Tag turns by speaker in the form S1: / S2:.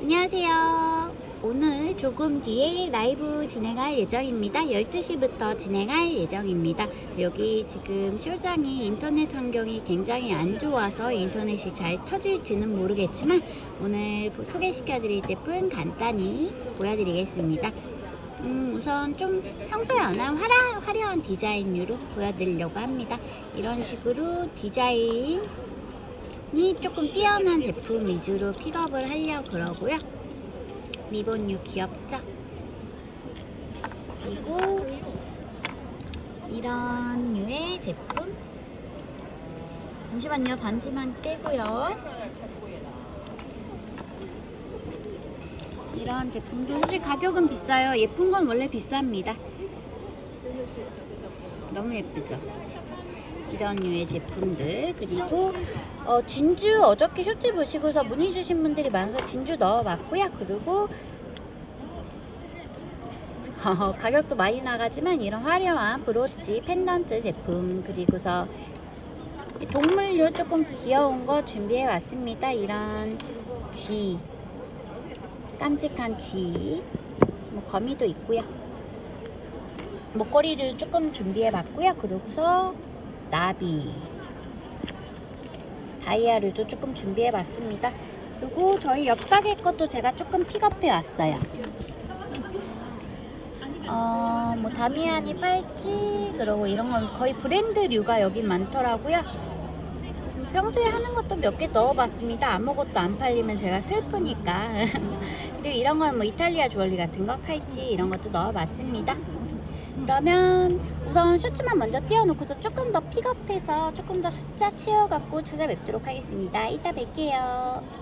S1: 안녕하세요. 오늘 조금 뒤에 라이브 진행할 예정입니다. 12시부터 진행할 예정입니다. 여기 지금 쇼장이 인터넷 환경이 굉장히 안 좋아서 인터넷이 잘 터질지는 모르겠지만 오늘 소개시켜드릴 제품 간단히 보여드리겠습니다. 음, 우선 좀 평소에 안 한 화려, 화려한 디자인으로 보여드리려고 합니다. 이런 식으로 디자인 이 조금 뛰어난 제품 위주로 픽업을 하려고 그러고요. 리본유 귀엽죠? 그리고 이런 류의 제품 잠시만요 반지만 떼고요 이런 제품도 솔직히 가격은 비싸요 예쁜 건 원래 비쌉니다 너무 예쁘죠? 이런 류의 제품들 그리고 어, 진주 어저께 쇼츠 보시고서 문의 주신 분들이 많아서 진주 넣어봤고요. 그리고 어, 가격도 많이 나가지만 이런 화려한 브로치 펜던트 제품 그리고서 이 동물류 조금 귀여운 거 준비해 왔습니다. 이런 귀 깜찍한 귀 뭐, 거미도 있고요. 목걸이를 조금 준비해 봤고요. 그리고서 나비. 다이아류도 조금 준비해 봤습니다. 그리고 저희 옆 가게 것도 제가 조금 픽업해 왔어요. 어, 뭐 다미아니 팔찌 그리고 이런 건 거의 브랜드류가 여기 많더라고요. 평소에 하는 것도 몇 개 넣어봤습니다. 아무것도 안 팔리면 제가 슬프니까. 그리고 이런 건 뭐 이탈리아 주얼리 같은 거 팔찌 이런 것도 넣어봤습니다 그러면 우선 셔츠만 먼저 띄워놓고서 조금 더 픽업해서 조금 더 숫자 채워갖고 찾아뵙도록 하겠습니다. 이따 뵐게요.